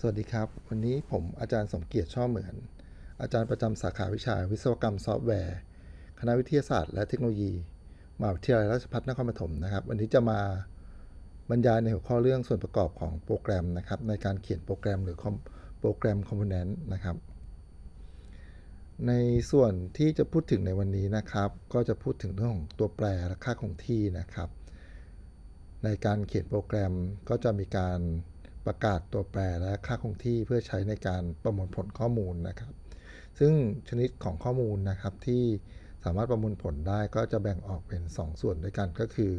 สวัสดีครับ วันนี้ผมอาจารย์สมเกียรติช่อเหมือน อาจารย์ประจำสาขาวิชาวิศวกรรมซอฟต์แวร์ คณะวิทยาศาสตร์และเทคโนโลยีมหาวิทยาลัยราชภัฏนครปฐมนะครับ วันนี้จะมาบรรยายในหัวข้อเรื่องส่วนประกอบของโปรแกรมนะครับ ในการเขียนโปรแกรมหรือโปรแกรมคอมโพเนนต์นะครับ ในส่วนที่จะพูดถึงในวันนี้นะครับ ก็จะพูดถึงเรื่องของตัวแปรและค่าคงที่นะครับ ในการเขียนโปรแกรมก็จะมีการ ประกาศตัวแปรและค่าคงที่เพื่อใช้ในการประมวลผลข้อมูลนะครับ ซึ่งชนิดของข้อมูลนะครับที่สามารถประมวลผลได้ก็จะแบ่งออกเป็น 2 ส่วนด้วยกันก็คือ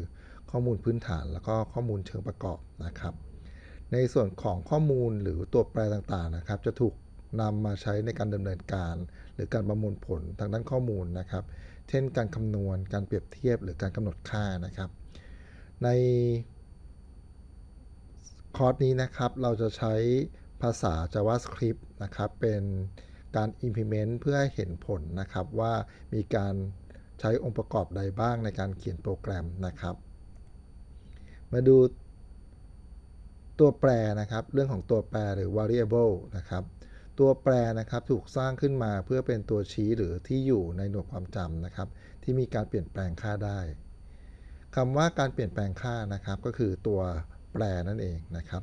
ข้อมูลพื้นฐานแล้วก็ข้อมูลเชิงประกอบนะครับ ในส่วนของข้อมูลหรือตัวแปรต่างๆนะครับ จะถูกนำมาใช้ในการดำเนินการ หรือการประมวลผลทางด้านข้อมูลนะครับ เช่น การคำนวณ การเปรียบเทียบ หรือการกำหนดค่านะครับ ใน คอร์สนี้นะครับเราจะใช้ภาษา JavaScript นะครับเป็นการ implement เพื่อให้เห็นผลนะครับว่ามีการใช้องค์ประกอบใดบ้างในการเขียนโปรแกรมนะครับ มาดูตัวแปรนะครับ เรื่องของตัวแปรหรือ variable นะครับ ตัวแปรนะครับถูกสร้างขึ้นมาเพื่อเป็นตัวชี้หรือที่อยู่ในหน่วยความจำนะครับ ที่มีการเปลี่ยนแปลงค่าได้คำว่าการเปลี่ยนแปลงค่านะครับ ก็คือตัว แปรนั่นเองนะครับ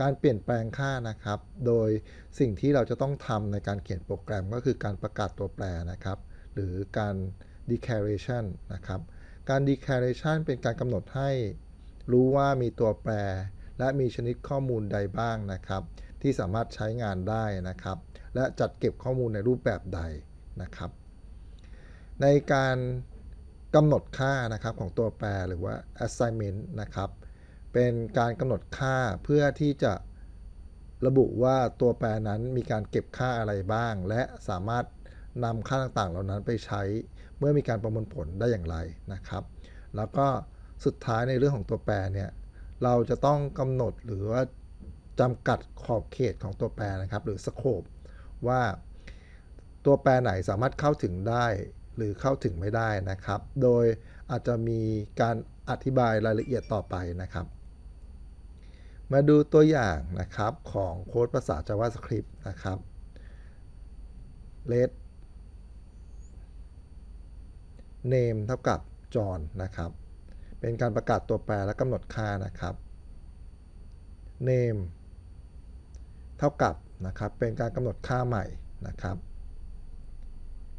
การเปลี่ยนแปลงค่านะครับ โดยสิ่งที่เราจะต้องทำในการเขียนโปรแกรมก็คือการประกาศตัวแปรนะครับ หรือการ declaration นะครับ การ declaration เป็นการกำหนดให้รู้ว่ามีตัวแปร และมีชนิดข้อมูลใดบ้างนะครับ ที่สามารถใช้งานได้นะครับ และจัดเก็บข้อมูลในรูปแบบใดนะครับ ในการกำหนดค่านะครับของตัวแปรหรือว่า assignment นะครับ เป็นการกำหนดค่าเพื่อที่จะระบุว่าตัวแปรนั้นมีการเก็บค่าอะไรบ้าง และสามารถนำค่าต่างๆ เหล่านั้นไปใช้เมื่อมีการประมวลผลได้อย่างไรนะครับ แล้วก็สุดท้ายในเรื่องของตัวแปรเนี่ยเราจะต้องกำหนดหรือว่าจำกัดขอบเขตของตัวแปรนะครับ หรือสโคปว่าตัวแปรไหนสามารถเข้าถึงได้หรือเข้าถึงไม่ได้นะครับ โดยอาจจะมีการอธิบายรายละเอียดต่อไปนะครับ มาดูตัวอย่างนะครับของโค้ดภาษา JavaScript นะครับ let name เท่ากับ John นะครับ เป็นการประกาศตัวแปรและกำหนดค่านะครับ name เท่ากับนะครับ เป็นการกำหนดค่าใหม่นะครับ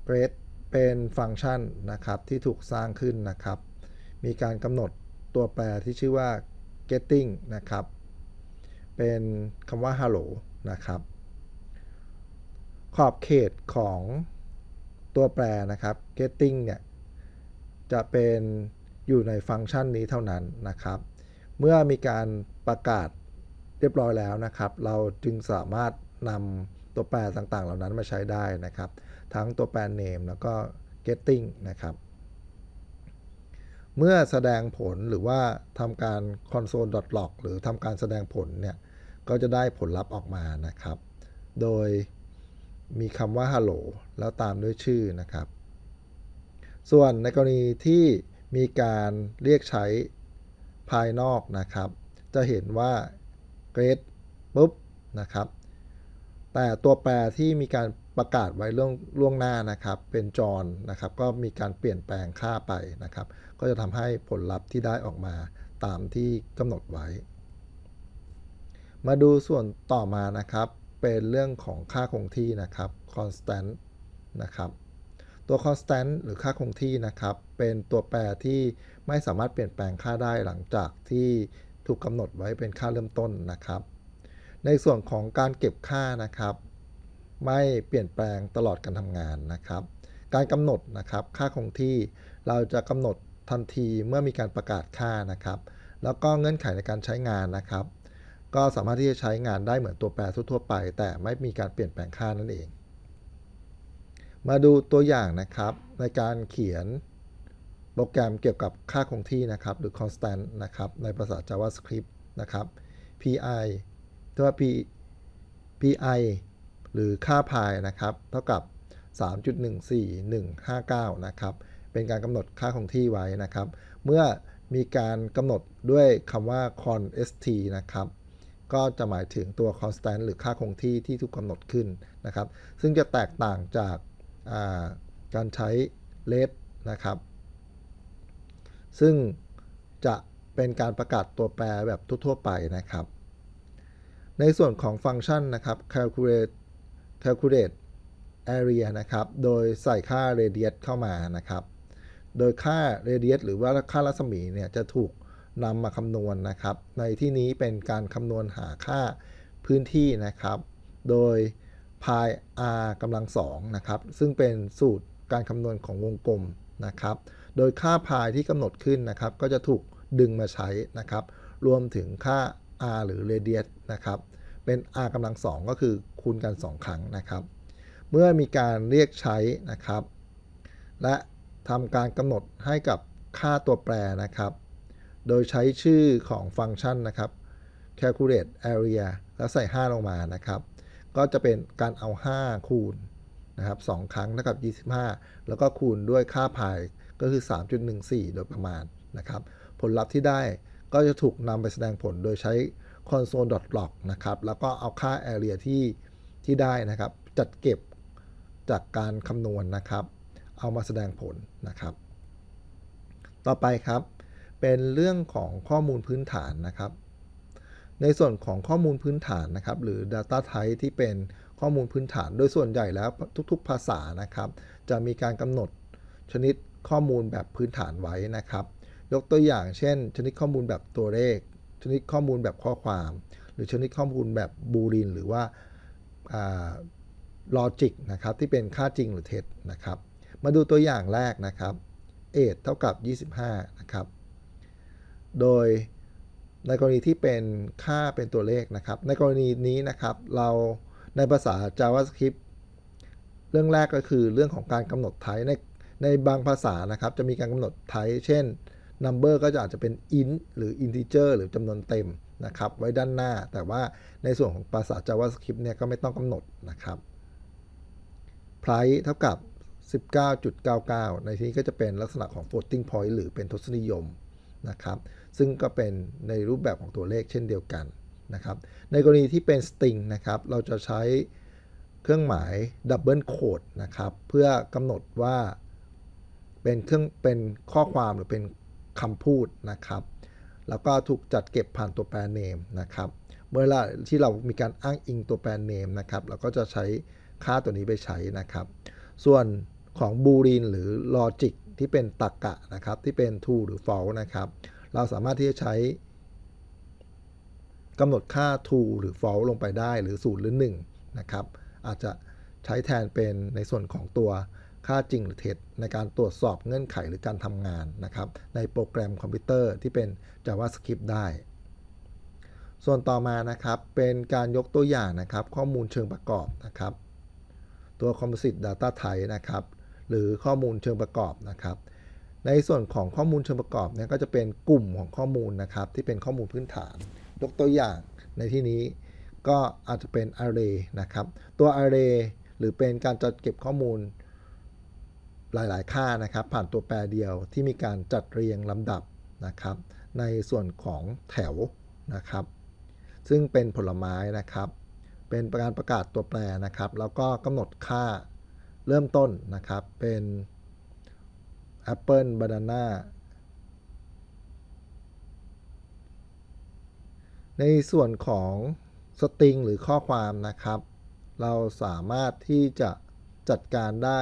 grade เป็นฟังก์ชันนะครับที่ถูกสร้างขึ้นนะครับ มีการกำหนดตัวแปรที่ชื่อว่า getting นะครับ เป็นคำว่า hello นะครับ ขอบเขตของตัวแปรนะครับ getting เนี่ย จะเป็นอยู่ในฟังก์ชันนี้เท่านั้นนะครับ เมื่อมีการประกาศเรียบร้อยแล้วนะครับ เราจึงสามารถนำตัวแปรต่างๆ เหล่านั้นมาใช้ได้นะครับ ทั้งตัวแปร name แล้วก็ getting นะครับ เมื่อแสดงผลหรือว่าทำการ console.log หรือทำการแสดงผลเนี่ย ก็จะได้ผลลัพธ์ออกมานะครับ โดยมีคำว่า hello แล้วตามด้วยชื่อนะครับ ส่วนในกรณีที่มีการเรียกใช้ภายนอกนะครับ จะเห็นว่า grade ปุ๊บนะครับ แต่ตัวแปรที่มีการประกาศไว้ล่วงล่วงหน้านะครับ เป็นจรนะครับ ก็มีการเปลี่ยนแปลงค่าไปนะครับ ก็จะทำให้ผลลัพธ์ที่ได้ออกมาตามที่กำหนดไว้ มาดูส่วนต่อมานะครับ เป็นเรื่องของค่าคงที่นะครับ constant นะครับ ตัว constant หรือค่าคงที่นะครับ เป็นตัวแปรที่ไม่สามารถเปลี่ยนแปลงค่าได้หลังจากที่ถูกกำหนดไว้เป็นค่าเริ่มต้นนะครับ ในส่วนของการเก็บค่านะครับ ไม่เปลี่ยนแปลงตลอดการทำงานนะครับ การกำหนดนะครับค่าคงที่เราจะกำหนด ทันทีเมื่อมีการประกาศค่านะครับ แล้วก็เงื่อนไขในการใช้งานนะครับ ก็สามารถที่จะใช้งานได้เหมือนตัวแปรทั่วไป แต่ไม่มีการเปลี่ยนแปลงค่านั่นเอง มาดูตัวอย่างนะครับในการเขียนโปรแกรมเกี่ยวกับค่าคงที่นะครับ หรือ constant นะครับ ในภาษา JavaScript นะครับ pi ตัว p pi หรือค่า pi นะครับ เท่ากับ 3.14159 นะครับ เป็นการกำหนดค่าคงที่ไว้นะครับ เมื่อมีการกำหนดด้วยคำว่า const นะครับ ก็จะหมายถึงตัว constant หรือค่าคงที่ที่ถูกกำหนดขึ้นนะครับ ซึ่งจะแตกต่างจากาการใช้ let นะครับ ซึ่งจะเป็นการประกาศตัวแปรแบบทั่วๆไปนะครับ ในส่วนของฟังก์ชันนะครับ calculate calculate area นะครับ โดยใส่ค่า radius เข้ามานะครับ โดยค่า radius หรือว่าค่ารัศมีเนี่ยจะถูกนำมาคำนวณนะครับ ในที่นี้เป็นการคำนวณหาค่าพื้นที่นะครับ โดย pi r กำลังสองนะครับ ซึ่งเป็นสูตรการคำนวณของวงกลมนะครับ โดยค่า pi ที่กำหนดขึ้นนะครับ ก็จะถูกดึงมาใช้นะครับ รวมถึงค่า r หรือ radius นะครับ เป็น r กำลังสองก็คือคูณกัน 2 ครั้งนะครับ เมื่อมีการเรียกใช้นะครับ และ ทำการกำหนดให้กับค่าตัวแปรนะครับ โดยใช้ชื่อของฟังก์ชันนะครับ calculate area แล้วใส่ 5 ลงมานะครับ ก็จะเป็นการเอา 5 คูณนะครับ2ครั้งเท่ากับ 25 แล้วก็คูณด้วยค่าพายก็คือ 3.14 โดยประมาณนะครับ ผลลัพธ์ที่ได้ก็จะถูกนำไปแสดงผลโดยใช้ console.log นะครับ แล้วก็เอาค่า area ที่ที่ได้นะครับ จัดเก็บจากการคำนวณนะครับ เอามาแสดงผลนะครับ ต่อไปครับ เป็นเรื่องของข้อมูลพื้นฐานนะครับ ในส่วนของข้อมูลพื้นฐานนะครับ หรือ Data Type ที่เป็นข้อมูลพื้นฐาน โดยส่วนใหญ่แล้วทุกๆ ภาษานะครับ จะมีการกำหนดชนิดข้อมูลแบบพื้นฐานไว้นะครับ ยกตัวอย่างเช่น ชนิดข้อมูลแบบตัวเลข ชนิดข้อมูลแบบข้อความ หรือชนิดข้อมูลแบบบูลินหรือว่าลอจิกนะครับที่เป็นค่าจริงหรือเท็จนะครับ มาดูตัวอย่างแรกนะครับเอทเท่ากับ 25 นะครับ โดยในกรณีที่เป็นค่าเป็นตัวเลขนะครับ ในกรณีนี้นะครับเราในภาษา JavaScript เรื่องแรกก็คือเรื่องของการกำหนดไทป์ในในบางภาษานะครับ จะมีการกำหนดไทป์เช่น number ก็จะอาจจะเป็น int หรือ integer หรือจำนวนเต็มนะครับ ไว้ด้านหน้า แต่ว่าในส่วนของภาษา JavaScript เนี่ยก็ไม่ต้องกำหนดนะครับ price เท่ากับ 19.99 ในที่นี้ก็จะเป็นลักษณะของ floating point หรือเป็นทศนิยมนะครับ ซึ่งก็เป็นในรูปแบบของตัวเลขเช่นเดียวกันนะครับ ในกรณีที่เป็น string นะครับ เราจะใช้เครื่องหมาย double quote นะครับ เพื่อกำหนดว่าเป็นเครื่องเป็นข้อความหรือเป็นคำพูดนะครับ แล้วก็ถูกจัดเก็บผ่านตัวแปร name นะครับ เมื่อที่เรามีการอ้างอิงตัวแปร name นะครับ เราก็จะใช้ค่าตัวนี้ไปใช้นะครับ ส่วน ของ boolean หรือ logic ที่เป็นตรรกะนะครับ ที่เป็น true หรือ false นะครับ เราสามารถที่จะใช้กำหนดค่า true หรือ false ลงไปได้หรือ 0 หรือ 1 นะครับ อาจจะใช้แทนเป็นในส่วนของตัวค่าจริงหรือเท็จในการตรวจสอบเงื่อนไขหรือการทำงานนะครับ ในโปรแกรมคอมพิวเตอร์ที่เป็น JavaScript ได้ ส่วนต่อมานะครับเป็นการยกตัวอย่างนะครับ ข้อมูลเชิงประกอบนะครับ ตัว Composite Data Type นะครับ หรือข้อมูลเชิงประกอบนะครับ ในส่วนของข้อมูลเชิงประกอบเนี่ยก็จะเป็นกลุ่มของข้อมูลนะครับ ที่เป็นข้อมูลพื้นฐาน ยกตัวอย่างในที่นี้ก็อาจจะเป็น array นะครับ ตัว array หรือเป็นการจัดเก็บข้อมูลหลาย ๆ ค่านะครับ ผ่านตัวแปรเดียวที่มีการจัดเรียงลำดับนะครับ ในส่วนของแถวนะครับ ซึ่งเป็นผลไม้นะครับ เป็นการประกาศตัวแปรนะครับ แล้วก็กำหนดค่า เริ่มต้นนะครับ เป็น Apple Banana ในส่วนของสตริงหรือข้อความนะครับ เราสามารถที่จะจัดการได้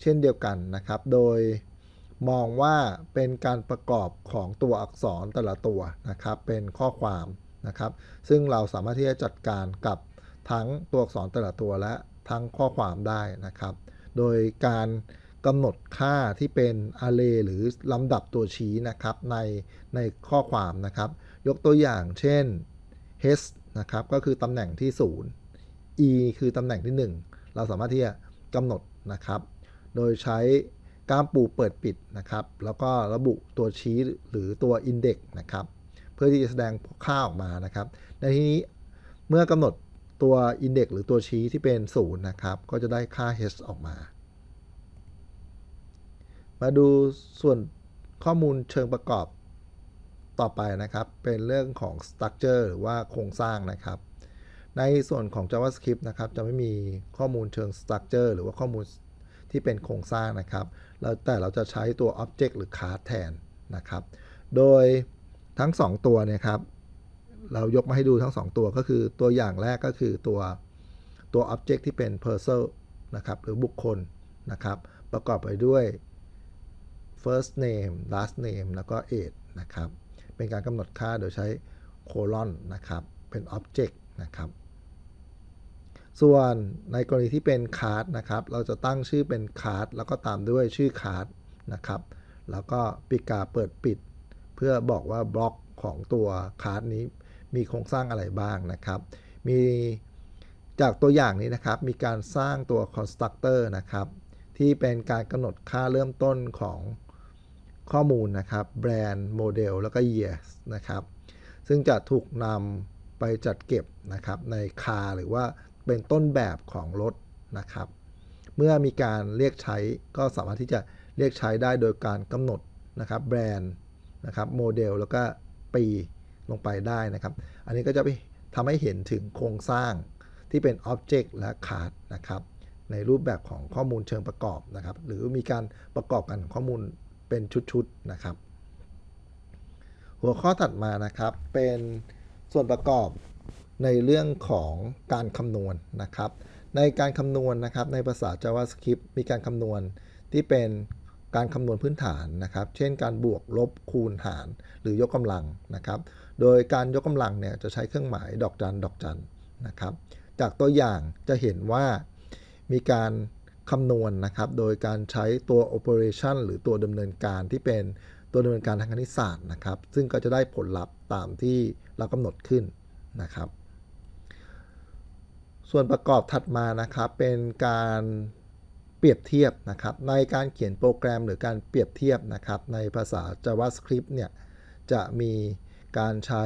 เช่นเดียวกันนะครับ โดยมองว่าเป็นการประกอบของตัวอักษรแต่ละตัวนะครับ เป็นข้อความนะครับ ซึ่งเราสามารถที่จะจัดการกับทั้งตัวอักษรแต่ละตัวและ ทั้งข้อความได้นะครับ โดยการกำหนดค่าที่เป็น array หรือลำดับตัวชี้นะครับในในข้อความนะครับ ยกตัวอย่างเช่น h นะครับก็คือตำแหน่งที่ 0 e คือตำแหน่งที่ 1 เราสามารถที่จะกำหนดนะครับ โดยใช้ก้ามปูเปิดปิดนะครับ แล้วก็ระบุตัวชี้หรือตัว index นะครับ เพื่อที่จะแสดงค่าออกมานะครับ ในที่นี้เมื่อกำหนด ตัว index หรือตัวชี้ที่เป็น 0 นะครับ ก็จะได้ค่า h ออกมา มาดูส่วนข้อมูลเชิงประกอบต่อไปนะครับ เป็นเรื่องของ structure หรือว่าโครงสร้างนะครับ ในส่วนของ JavaScript นะครับ จะไม่มีข้อมูลเชิง structure หรือว่าข้อมูลที่เป็นโครงสร้างนะครับแล้วแต่เราจะใช้ตัว object หรือ class แทนนะครับ โดยทั้ง 2 ตัวเนี่ยครับ เรายกมาให้ดูทั้ง 2 ตัวก็คือตัวอย่างแรกก็คือตัวตัว object ที่เป็น person นะครับ หรือบุคคลนะครับ ประกอบไปด้วย first name last name แล้วก็ age นะครับ เป็นการกำหนดค่าโดยใช้ colon นะครับ เป็น object นะครับ ส่วนในกรณีที่เป็น card นะครับ เราจะตั้งชื่อเป็น card แล้วก็ตามด้วยชื่อ card นะครับ แล้วก็ปิดกาเปิดปิด เพื่อบอกว่าบล็อกของตัว card นี้ มีโครงสร้างอะไรบ้างนะครับ มีจากตัวอย่างนี้นะครับ มีการสร้างตัว constructor นะครับ ที่เป็นการกำหนดค่าเริ่มต้นของข้อมูลนะครับ แบรนด์ โมเดล แล้วก็ years นะครับ ซึ่งจะถูกนำไปจัดเก็บนะครับในคาหรือว่าเป็นต้นแบบของรถนะครับ เมื่อมีการเรียกใช้ก็สามารถที่จะเรียกใช้ได้โดยการกำหนดนะครับแบรนด์นะครับโมเดลแล้วก็ปี ลงไปได้นะครับ อันนี้ก็จะไปทำให้เห็นถึงโครงสร้างที่เป็น Object และคา r d นะครับในรูปแบบของข้อมูลเชิงประกอบนะครับ หรือมีการประกอบกันของข้อมูลเป็นชุดๆนะครับ หัวข้อถัดมานะครับเป็นส่วนประกอบในเรื่องของการคำนวณนะครับ ในการคำนวณนะครับในภาษา JavaScript มีการคำนวณที่เป็น การคำนวณพื้นฐานนะครับ เช่นการบวกลบคูณหาร หรือยกกำลังนะครับ โดยการยกกำลังเนี่ยจะใช้เครื่องหมายดอกจันดอกจันนะครับ จากตัวอย่างจะเห็นว่ามีการคำนวณนะครับ โดยการใช้ตัว operation หรือตัวดำเนินการที่เป็นตัวดำเนินการทางคณิตศาสตร์นะครับ ซึ่งก็จะได้ผลลัพธ์ตามที่เรากำหนดขึ้นนะครับ ส่วนประกอบถัดมานะครับเป็นการ เปรียบเทียบนะครับ ในการเขียนโปรแกรมหรือการเปรียบเทียบนะครับ ในภาษา JavaScript เนี่ยจะมีการใช้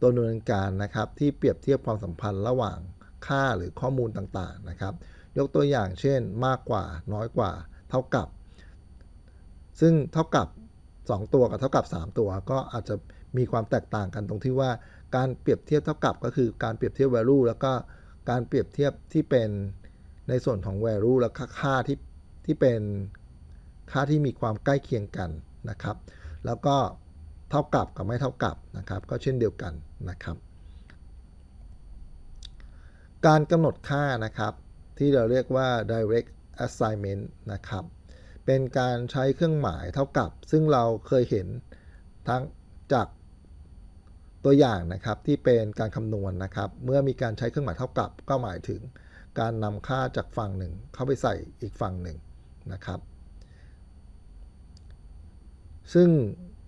ตัวดำเนินการนะครับ ที่เปรียบเทียบความสัมพันธ์ระหว่างค่าหรือข้อมูลต่างๆนะครับ ยกตัวอย่างเช่นมากกว่าน้อยกว่า เท่ากับ ซึ่งเท่ากับ 2 ตัวกับเท่ากับ 3 ตัวก็อาจจะมีความแตกต่างกันตรงที่ว่าการเปรียบเทียบเท่ากับก็คือการเปรียบเทียบ value แล้วก็การเปรียบเทียบที่เป็น ในส่วนของ value และค่าที่ที่เป็นค่าที่มีความใกล้เคียงกันนะครับ แล้วก็เท่ากับกับไม่เท่ากับนะครับ ก็เช่นเดียวกันนะครับ การกำหนดค่านะครับ ที่เราเรียกว่า direct assignment นะครับ เป็นการใช้เครื่องหมายเท่ากับ ซึ่งเราเคยเห็นทั้งจากตัวอย่างนะครับที่เป็นการคำนวณนะครับ เมื่อมีการใช้เครื่องหมายเท่ากับ ก็หมายถึง การนำค่าจากฝั่งหนึ่งเข้าไปใส่อีกฝั่งหนึ่งนะครับ ซึ่ง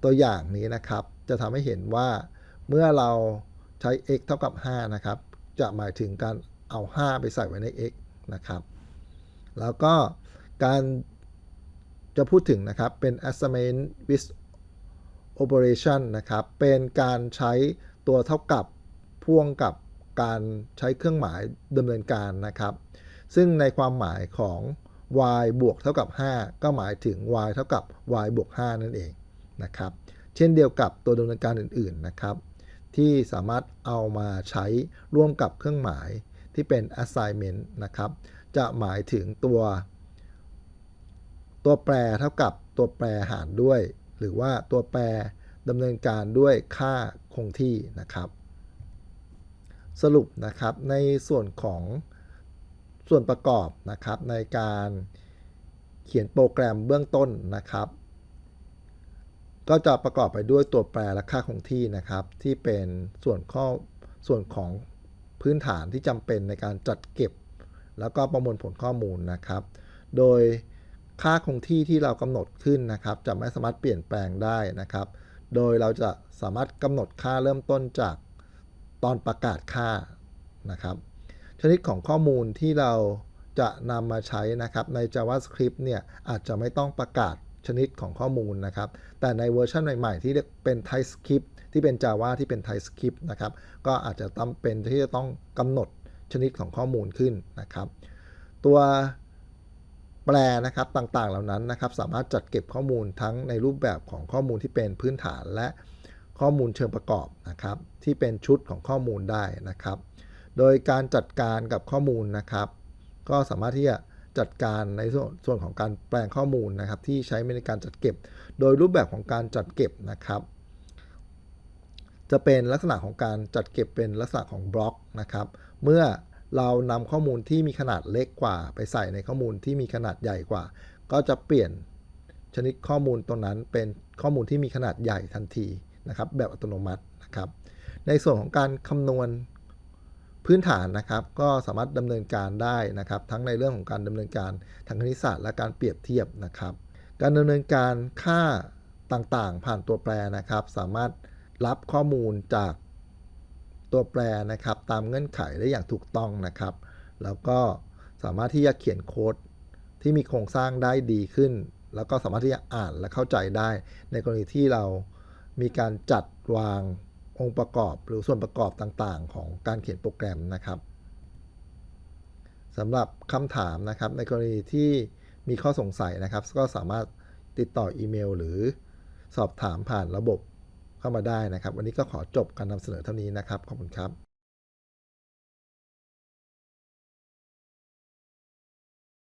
ตัวอย่างนี้นะครับจะทำให้เห็นว่าเมื่อเราใช้ x เท่ากับ 5 นะครับ จะหมายถึงการเอา 5 ไปใส่ไว้ใน x นะครับ แล้วก็การจะพูดถึงนะครับเป็น assignment with operation นะครับ เป็นการใช้ตัวเท่ากับพ่วงกับ การใช้เครื่องหมายดำเนินการนะครับ ซึ่งในความหมายของ y บวกเท่ากับ 5 ก็หมายถึง y เท่ากับ y บวก 5 นั่นเองนะครับ เช่นเดียวกับตัวดำเนินการอื่นๆนะครับ ที่สามารถเอามาใช้ร่วมกับเครื่องหมายที่เป็น assignment นะครับ จะหมายถึงตัว ตัวแปรเท่ากับตัวแปรหารด้วย หรือว่าตัวแปรดำเนินการด้วยค่าคงที่นะครับ สรุปนะครับในส่วนของส่วนประกอบนะครับในการเขียนโปรแกรมเบื้องต้นนะครับ ก็จะประกอบไปด้วยตัวแปรและค่าคงที่นะครับ ที่เป็นส่วนข้อส่วนของพื้นฐานที่จำเป็นในการจัดเก็บ แล้วก็ประมวลผลข้อมูลนะครับ โดยค่าคงที่ที่เรากำหนดขึ้นนะครับ จะไม่สามารถเปลี่ยนแปลงได้นะครับ โดยเราจะสามารถกำหนดค่าเริ่มต้นจาก ตอนประกาศค่านะครับ ชนิดของข้อมูลที่เราจะนำมาใช้นะครับใน JavaScript เนี่ยอาจจะไม่ต้องประกาศชนิดของข้อมูลนะครับ แต่ในเวอร์ชันใหม่ ๆ ที่เป็น TypeScript ที่เป็น Java ที่เป็น TypeScript นะครับ ก็อาจจะต้องเป็นที่จะต้องกำหนดชนิดของข้อมูลขึ้นนะครับ ตัวแปลนะครับต่างๆเหล่านั้นนะครับ สามารถจัดเก็บข้อมูลทั้งในรูปแบบของข้อมูลที่เป็นพื้นฐานและ ข้อมูลเชิงประกอบนะครับ ที่เป็นชุดของข้อมูลได้นะครับ โดยการจัดการกับข้อมูลนะครับ ก็สามารถที่จะจัดการในส่วนส่วนของการแปลงข้อมูลนะครับ ที่ใช้ในการจัดเก็บ โดยรูปแบบของการจัดเก็บนะครับ จะเป็นลักษณะของการจัดเก็บเป็นลักษณะของบล็อกนะครับ เมื่อเรานำข้อมูลที่มีขนาดเล็กกว่า ไปใส่ในข้อมูลที่มีขนาดใหญ่กว่า ก็จะเปลี่ยนชนิดข้อมูลตรงนั้นเป็นข้อมูลที่มีขนาดใหญ่ทันที นะครับแบบอัตโนมัตินะครับ ในส่วนของการคำนวณพื้นฐานนะครับก็สามารถดำเนินการได้นะครับ ทั้งในเรื่องของการดำเนินการทางคณิตศาสตร์และการเปรียบเทียบนะครับ การดำเนินการค่าต่างๆ ผ่านตัวแปรนะครับ สามารถรับข้อมูลจากตัวแปรนะครับ ตามเงื่อนไขได้อย่างถูกต้องนะครับ แล้วก็สามารถที่จะเขียนโค้ดที่มีโครงสร้างได้ดีขึ้น แล้วก็สามารถที่จะอ่านและเข้าใจได้ ในกรณีที่เรา มีการจัดวางองค์ประกอบหรือส่วนประกอบต่างๆ ของการเขียนโปรแกรมนะครับสำหรับคำถามนะครับในกรณีที่มีข้อสงสัยนะครับ ก็สามารถติดต่ออีเมล หรือสอบถามผ่านระบบเข้ามาได้นะครับ วันนี้ก็ขอจบการนำเสนอเท่านี้นะครับ ขอบคุณครับ